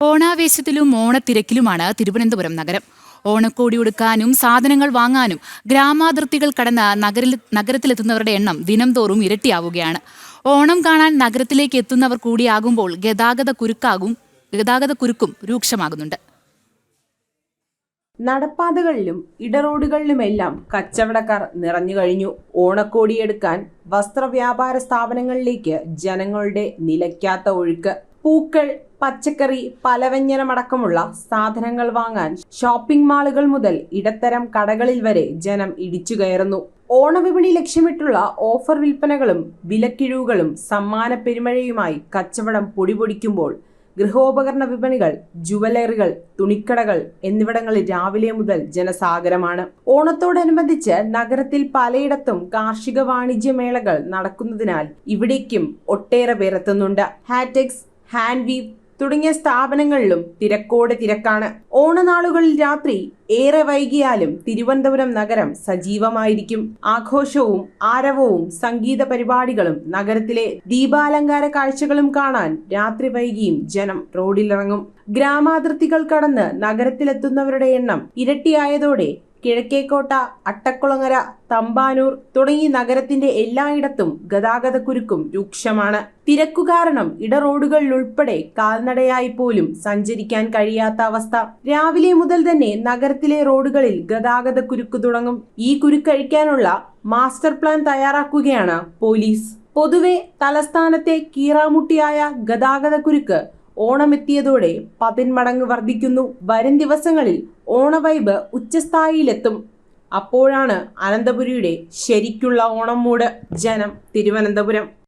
ഓണാവേശത്തിലും ഓണത്തിരക്കിലുമാണ് തിരുവനന്തപുരം നഗരം. ഓണക്കോടി ഉടുക്കാനും സാധനങ്ങൾ വാങ്ങാനും ഗ്രാമാതിർത്തികൾ കടന്ന നഗരിൽ നഗരത്തിലെത്തുന്നവരുടെ എണ്ണം ദിനംതോറും ഇരട്ടിയാവുകയാണ്. ഓണം കാണാൻ നഗരത്തിലേക്ക് എത്തുന്നവർ കൂടിയാകുമ്പോൾ ഗതാഗത കുരുക്കാകും ഗതാഗത കുരുക്കും രൂക്ഷമാകുന്നുണ്ട്. നടപ്പാതകളിലും ഇടറോഡുകളിലുമെല്ലാം കച്ചവടക്കാർ നിറഞ്ഞു കഴിഞ്ഞു. ഓണക്കോടിയെടുക്കാൻ വസ്ത്രവ്യാപാര സ്ഥാപനങ്ങളിലേക്ക് ജനങ്ങളുടെ നിലയ്ക്കാത്ത ഒഴുക്ക്. പൂക്കൾ പച്ചക്കറി പലവ്യഞ്ജനമടക്കമുള്ള സാധനങ്ങൾ വാങ്ങാൻ ഷോപ്പിംഗ് മാളുകൾ മുതൽ ഇടത്തരം കടകളിൽ വരെ ജനം ഇടിച്ചു കയറുന്നു. ഓണവിപണി ലക്ഷ്യമിട്ടുള്ള ഓഫർ വിൽപ്പനകളും വിലക്കിഴിവുകളും സമ്മാന പെരുമഴയുമായി കച്ചവടം പൊടിപൊടിക്കുമ്പോൾ ഗൃഹോപകരണ വിപണികൾ ജുവലറികൾ തുണിക്കടകൾ എന്നിവിടങ്ങളിൽ രാവിലെ മുതൽ ജനസാഗരമാണ്. ഓണത്തോടനുബന്ധിച്ച് നഗരത്തിൽ പലയിടത്തും കാർഷിക വാണിജ്യ മേളകൾ നടക്കുന്നതിനാൽ ഇവിടേക്കും ഒട്ടേറെ പേരെത്തുന്നുണ്ട് ഹാറ്റെക്സ് ഹാൻഡ് വീവ് തുടങ്ങിയ സ്ഥാപനങ്ങളിലും തിരക്കോട് തിരക്കാണ്. ഓണനാളുകളിൽ രാത്രി ഏറെ വൈകിയാലും തിരുവനന്തപുരം നഗരം സജീവമായിരിക്കും. ആഘോഷവും ആരവവും സംഗീത പരിപാടികളും നഗരത്തിലെ ദീപാലങ്കാര കാഴ്ചകളും കാണാൻ രാത്രി വൈകിയും ജനം റോഡിലിറങ്ങും. ഗ്രാമാതിർത്തികൾ കടന്ന് നഗരത്തിലെത്തുന്നവരുടെ എണ്ണം ഇരട്ടിയായതോടെ കിഴക്കേക്കോട്ട അട്ടക്കുളങ്ങര തമ്പാനൂർ തുടങ്ങി നഗരത്തിന്റെ എല്ലായിടത്തും ഗതാഗതക്കുരുക്കും രൂക്ഷമാണ്. തിരക്കു കാരണം ഇടറോഡുകളിൽ ഉൾപ്പെടെ കാൽനടയായി പോലും സഞ്ചരിക്കാൻ കഴിയാത്ത അവസ്ഥ. രാവിലെ മുതൽ തന്നെ നഗരത്തിലെ റോഡുകളിൽ ഗതാഗതക്കുരുക്ക് തുടങ്ങും. ഈ കുരുക്കഴിക്കാനുള്ള മാസ്റ്റർ പ്ലാൻ തയ്യാറാക്കുകയാണ് പോലീസ്. പൊതുവെ തലസ്ഥാനത്തെ കീറാമുട്ടിയായ ഗതാഗതക്കുരുക്ക് ഓണമെത്തിയതോടെ പതിന്മടങ്ങ് വർദ്ധിക്കുന്നു. വരും ദിവസങ്ങളിൽ ഓണവൈബ് ഉച്ചസ്ഥായിയിലെത്തും. അപ്പോഴാണ് അനന്തപുരിയുടെ ശരിക്കുള്ള ഓണം മൂട്. ജനം തിരുവനന്തപുരം.